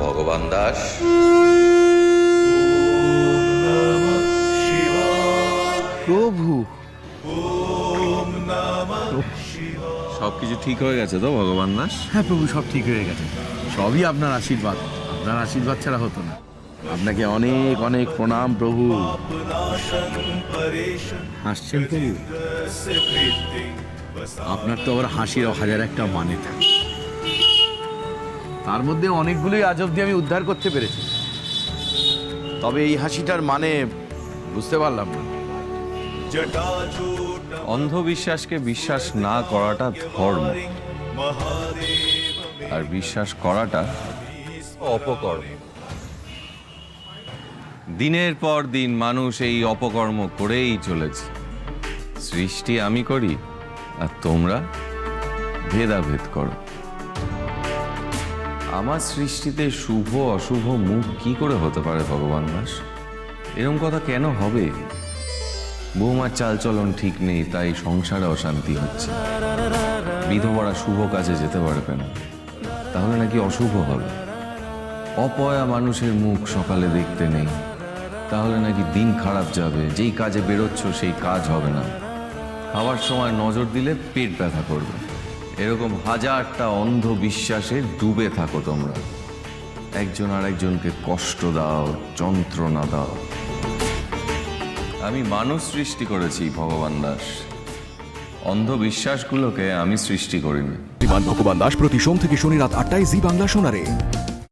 ভগবান দাস। প্রভু। সব কিছু ঠিক হয়ে গেছে তো ভগবান দাস? হ্যাঁ প্রভু সব ঠিক হয়ে গেছে। সবই আপনার আশীর্বাদ। আপনার আশীর্বাদ ছাড়া হতো না। আপনাকে অনেক অনেক প্রণাম প্রভু। হাসছেন প্রভু? আপনার তো আবার হাসির হাজার একটা মানে থাকে। তার মধ্যে অনেকগুলোই আজ অব্দি আমি উদ্ধার করতে পেরেছি। তবে এই হাসিটার মানে বুঝতে পারলাম না। অন্ধবিশ্বাসকে বিশ্বাস না করাটা ধর্ম, আর বিশ্বাস করাটা অপকর্ম। দিনের পর দিন মানুষ এই অপকর্ম করেই চলেছে। সৃষ্টি আমি করি, আর তোমরা ভেদাভেদ করো। আমার সৃষ্টিতে শুভ, অশুভ মুখ কি করে হতে পারে ভগবান দাস? এরম কথা কেন হবে? বৌমার চালচলন ঠিক নেই, তাই সংসারে অশান্তি হচ্ছে। বিধবারা শুভ কাজে যেতে পারবে না। তাহলে নাকি অশুভ হবে? অপয়া মানুষের মুখ সকালে দেখতে নেই। তাহলে নাকি দিন খারাপ যাবে, যেই কাজে বেরোচ্ছ সেই কাজ হবে না। খাওয়ার সময় নজর দিলে পেট ব্যথা করবে। এরকম হাজারটা অন্ধবিশ্বাসে ডুবে থাকো তোমরা। একজন আর একজনকে কষ্ট দাও, যন্ত্রণা দাও। আমি মানুষ সৃষ্টি করেছি, ভগবান দাস। অন্ধবিশ্বাসগুলোকে আমি সৃষ্টি করিনি। ভগবান দাস প্রতি সোম থেকে শনি রাত আটটায় জি বাংলা শোনারে।